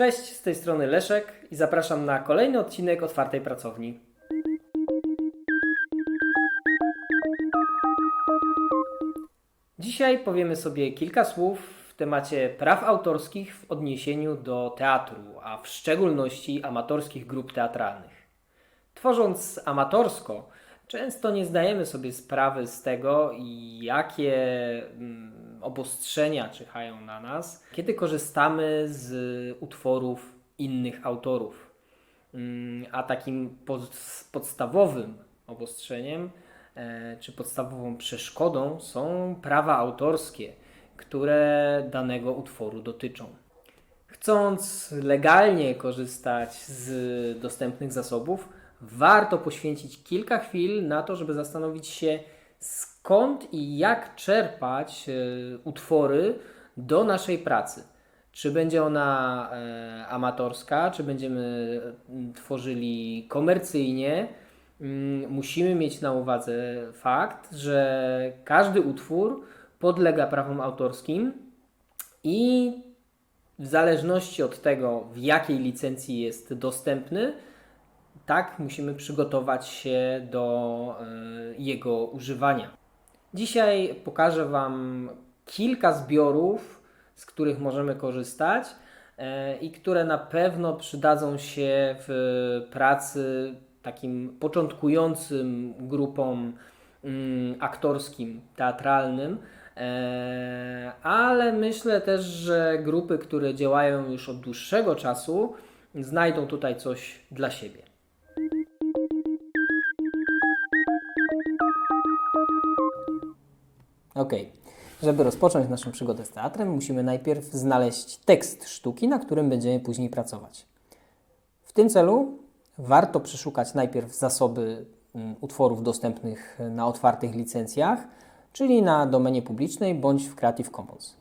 Cześć, z tej strony Leszek i zapraszam na kolejny odcinek Otwartej Pracowni. Dzisiaj powiemy sobie kilka słów w temacie praw autorskich w odniesieniu do teatru, a w szczególności amatorskich grup teatralnych. Tworząc amatorsko, często nie zdajemy sobie sprawy z tego, jakie mm, obostrzenia czyhają na nas, kiedy korzystamy z utworów innych autorów. Mm, A takim pod, podstawowym obostrzeniem e, czy podstawową przeszkodą są prawa autorskie, które danego utworu dotyczą. Chcąc legalnie korzystać z dostępnych zasobów, warto poświęcić kilka chwil na to, żeby zastanowić się, skąd i jak czerpać e, utwory do naszej pracy. Czy będzie ona e, amatorska, czy będziemy e, tworzyli komercyjnie. Mm, Musimy mieć na uwadze fakt, że każdy utwór podlega prawom autorskim i w zależności od tego, w jakiej licencji jest dostępny, tak musimy przygotować się do e, jego używania. Dzisiaj pokażę Wam kilka zbiorów, z których możemy korzystać e, i które na pewno przydadzą się w pracy takim początkującym grupom mm, aktorskim, teatralnym. E, Ale myślę też, że grupy, które działają już od dłuższego czasu, znajdą tutaj coś dla siebie. Ok. Żeby rozpocząć naszą przygodę z teatrem, musimy najpierw znaleźć tekst sztuki, na którym będziemy później pracować. W tym celu warto przeszukać najpierw zasoby mm, utworów dostępnych na otwartych licencjach, czyli na domenie publicznej bądź w Creative Commons.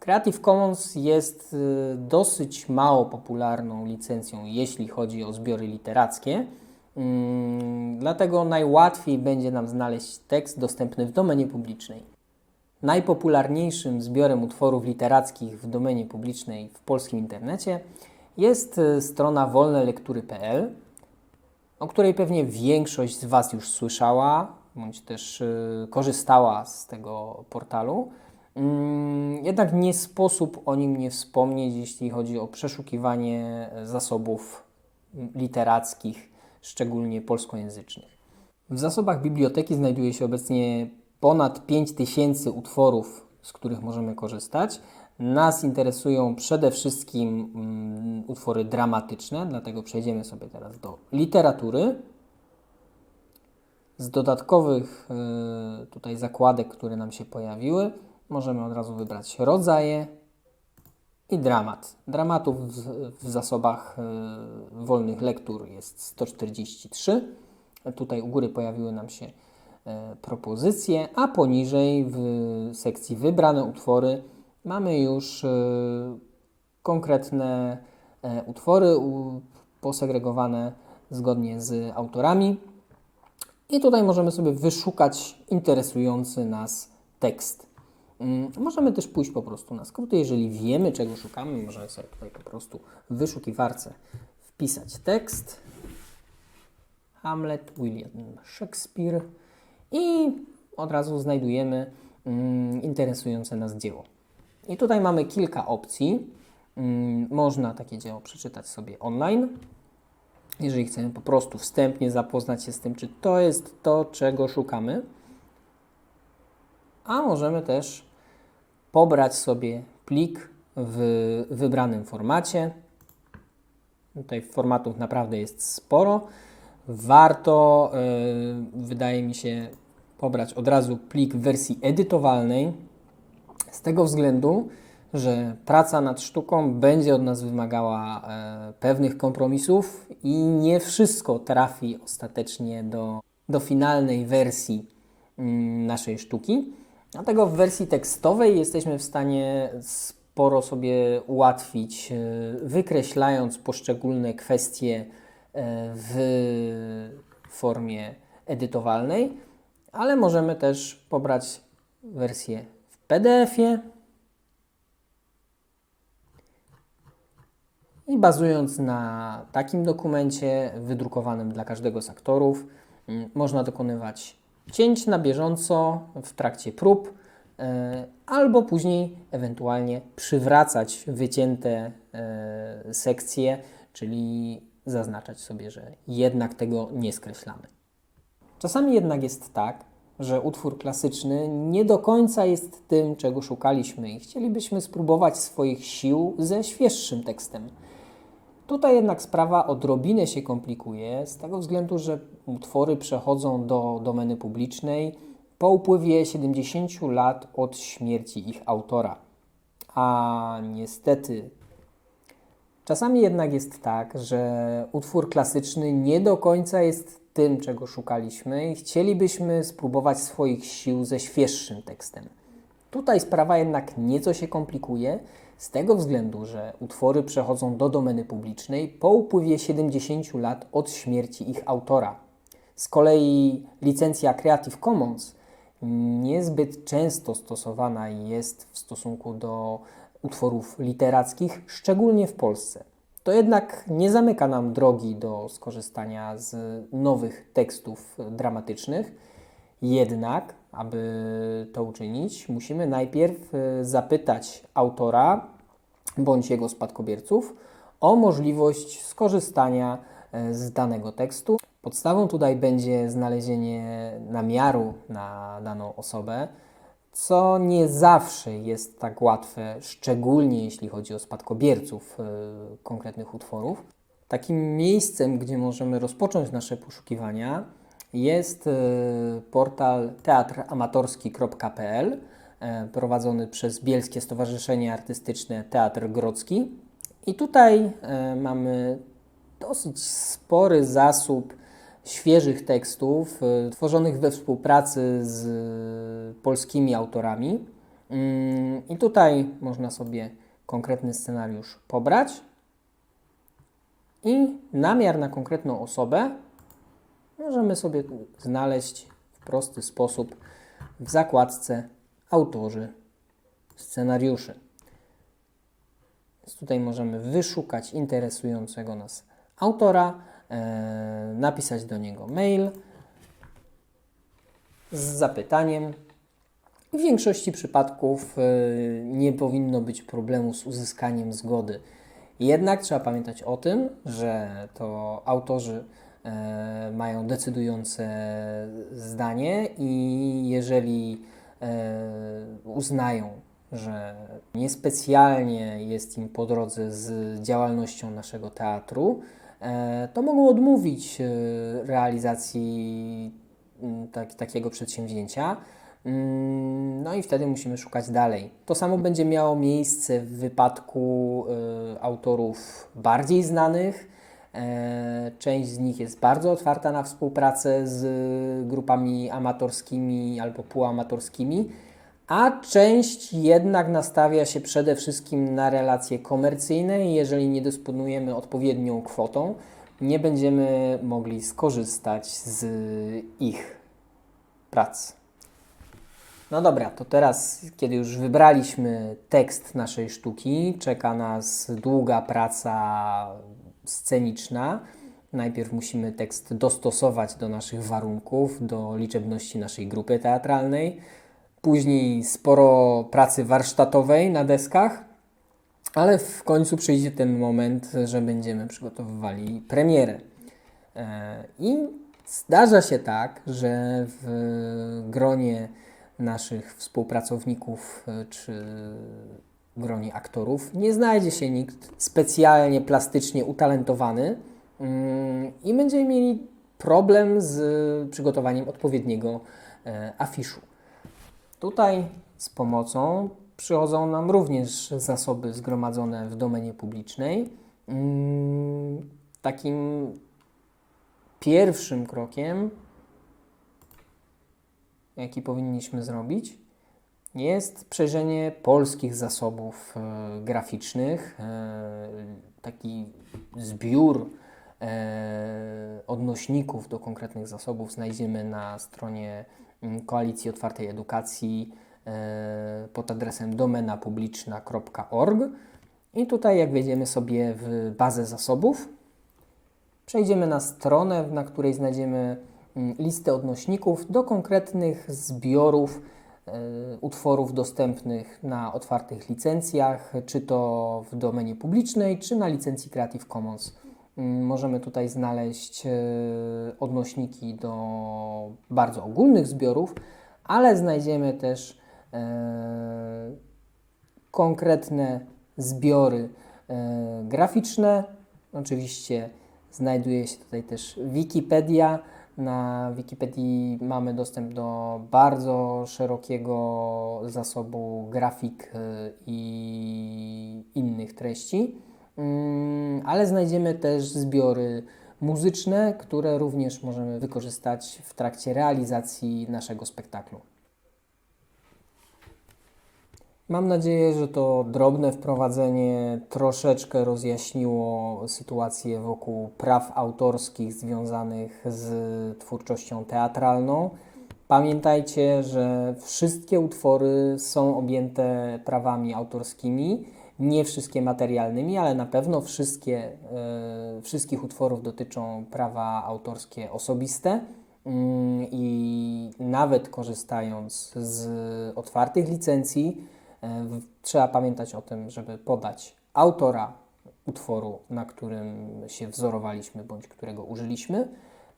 Creative Commons jest y, dosyć mało popularną licencją, jeśli chodzi o zbiory literackie. Mm, Dlatego najłatwiej będzie nam znaleźć tekst dostępny w domenie publicznej. Najpopularniejszym zbiorem utworów literackich w domenie publicznej w polskim internecie jest y, strona wolnelektury.pl, o której pewnie większość z Was już słyszała, bądź też y, korzystała z tego portalu. Mm, Jednak nie sposób o nim nie wspomnieć, jeśli chodzi o przeszukiwanie e, zasobów literackich, szczególnie polskojęzycznych. W zasobach biblioteki znajduje się obecnie ponad 5000 utworów, z których możemy korzystać. Nas interesują przede wszystkim mm, utwory dramatyczne, dlatego przejdziemy sobie teraz do literatury. Z dodatkowych y, tutaj zakładek, które nam się pojawiły, możemy od razu wybrać rodzaje i dramat. Dramatów w, zasobach y, wolnych lektur jest 143. Tutaj u góry pojawiły nam się e, propozycje, a poniżej w sekcji wybrane utwory mamy już e, konkretne e, utwory posegregowane zgodnie z autorami. I tutaj możemy sobie wyszukać interesujący nas tekst. Mm, Możemy też pójść po prostu na skróty. Jeżeli wiemy, czego szukamy, możemy sobie tutaj po prostu w wyszukiwarce wpisać tekst. Hamlet, William Shakespeare i od razu znajdujemy mm, interesujące nas dzieło. I tutaj mamy kilka opcji. Mm, można takie dzieło przeczytać sobie online. Jeżeli chcemy po prostu wstępnie zapoznać się z tym, czy to jest to, czego szukamy. A możemy też pobrać sobie plik w wybranym formacie. Tutaj formatów naprawdę jest sporo. Warto, yy, wydaje mi się, pobrać od razu plik w wersji edytowalnej, z tego względu, że praca nad sztuką będzie od nas wymagała e, pewnych kompromisów i nie wszystko trafi ostatecznie do, do finalnej wersji mm, naszej sztuki. Dlatego w wersji tekstowej jesteśmy w stanie sporo sobie ułatwić, e, wykreślając poszczególne kwestie e, w formie edytowalnej, ale możemy też pobrać wersję w PDF-ie, i bazując na takim dokumencie wydrukowanym dla każdego z aktorów, można dokonywać cięć na bieżąco w trakcie prób, e, albo później ewentualnie przywracać wycięte e, sekcje, czyli zaznaczać sobie, że jednak tego nie skreślamy. Czasami jednak jest tak, że utwór klasyczny nie do końca jest tym, czego szukaliśmy i chcielibyśmy spróbować swoich sił ze świeższym tekstem. Tutaj jednak sprawa odrobinę się komplikuje z tego względu, że utwory przechodzą do domeny publicznej po upływie 70 lat od śmierci ich autora. A niestety, czasami jednak jest tak, że utwór klasyczny nie do końca jest tym, czego szukaliśmy i chcielibyśmy spróbować swoich sił ze świeższym tekstem. Tutaj sprawa jednak nieco się komplikuje z tego względu, że utwory przechodzą do domeny publicznej po upływie 70 lat od śmierci ich autora. Z kolei licencja Creative Commons niezbyt często stosowana jest w stosunku do utworów literackich, szczególnie w Polsce. To jednak nie zamyka nam drogi do skorzystania z nowych tekstów dramatycznych. Jednak, aby to uczynić, musimy najpierw e, zapytać autora bądź jego spadkobierców o możliwość skorzystania e, z danego tekstu. Podstawą tutaj będzie znalezienie namiaru na daną osobę, co nie zawsze jest tak łatwe, szczególnie jeśli chodzi o spadkobierców y, konkretnych utworów. Takim miejscem, gdzie możemy rozpocząć nasze poszukiwania, jest y, portal teatramatorski.pl y, prowadzony przez Bielskie Stowarzyszenie Artystyczne Teatr Grodzki. I tutaj mamy dosyć spory zasób świeżych tekstów tworzonych we współpracy z polskimi autorami. Mm, I tutaj można sobie konkretny scenariusz pobrać i namiar na konkretną osobę możemy sobie znaleźć w prosty sposób w zakładce autorzy scenariuszy. Więc tutaj możemy wyszukać interesującego nas autora E, napisać do niego mail z zapytaniem. W większości przypadków e, nie powinno być problemu z uzyskaniem zgody. Jednak trzeba pamiętać o tym, że to autorzy mają decydujące zdanie i jeżeli uznają, że niespecjalnie jest im po drodze z działalnością naszego teatru, E, to mogą odmówić e, realizacji mm, tak, takiego przedsięwzięcia. Mm, no i wtedy musimy szukać dalej. To samo będzie miało miejsce w wypadku autorów bardziej znanych. E, część z nich jest bardzo otwarta na współpracę z grupami amatorskimi albo półamatorskimi a część jednak nastawia się przede wszystkim na relacje komercyjne i jeżeli nie dysponujemy odpowiednią kwotą, nie będziemy mogli skorzystać z ich prac. No dobra, to teraz, kiedy już wybraliśmy tekst naszej sztuki, czeka nas długa praca sceniczna. Najpierw musimy tekst dostosować do naszych warunków, do liczebności naszej grupy teatralnej później sporo pracy warsztatowej na deskach, ale w końcu przyjdzie ten moment, że będziemy przygotowywali premierę. E, I zdarza się tak, że w gronie naszych współpracowników e, czy gronie aktorów nie znajdzie się nikt specjalnie plastycznie utalentowany mm, i będziemy mieli problem z przygotowaniem odpowiedniego e, afiszu. Tutaj z pomocą przychodzą nam również zasoby zgromadzone w domenie publicznej. Mm, takim pierwszym krokiem, jaki powinniśmy zrobić, jest przejrzenie polskich zasobów e, graficznych. E, taki zbiór e, odnośników do konkretnych zasobów znajdziemy na stronie Mm, Koalicji Otwartej Edukacji pod adresem domenapubliczna.org I tutaj, jak wejdziemy sobie w bazę zasobów, przejdziemy na stronę, na której znajdziemy mm, listę odnośników do konkretnych zbiorów utworów dostępnych na otwartych licencjach, czy to w domenie publicznej, czy na licencji Creative Commons. Mm, Możemy tutaj znaleźć e, odnośniki do bardzo ogólnych zbiorów, ale znajdziemy też konkretne zbiory graficzne. Oczywiście znajduje się tutaj też Wikipedia. Na Wikipedii mamy dostęp do bardzo szerokiego zasobu grafik e, i innych treści, Mm, ale znajdziemy też zbiory muzyczne, które również możemy wykorzystać w trakcie realizacji naszego spektaklu. Mam nadzieję, że to drobne wprowadzenie troszeczkę rozjaśniło sytuację wokół praw autorskich związanych z twórczością teatralną. Pamiętajcie, że wszystkie utwory są objęte prawami autorskimi, nie wszystkie materialnymi, ale na pewno wszystkie, e, wszystkich utworów dotyczą prawa autorskie osobiste. Mm, I nawet korzystając z otwartych licencji, trzeba pamiętać o tym, żeby podać autora utworu, na którym się wzorowaliśmy bądź którego użyliśmy.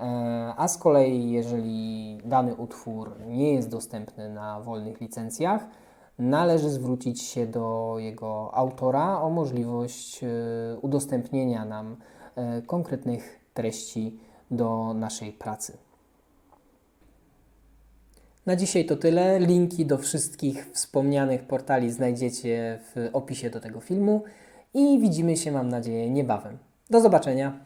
E, A z kolei, jeżeli dany utwór nie jest dostępny na wolnych licencjach, należy zwrócić się do jego autora o możliwość e, udostępnienia nam e, konkretnych treści do naszej pracy. Na dzisiaj to tyle. Linki do wszystkich wspomnianych portali znajdziecie w opisie do tego filmu i widzimy się, mam nadzieję, niebawem. Do zobaczenia.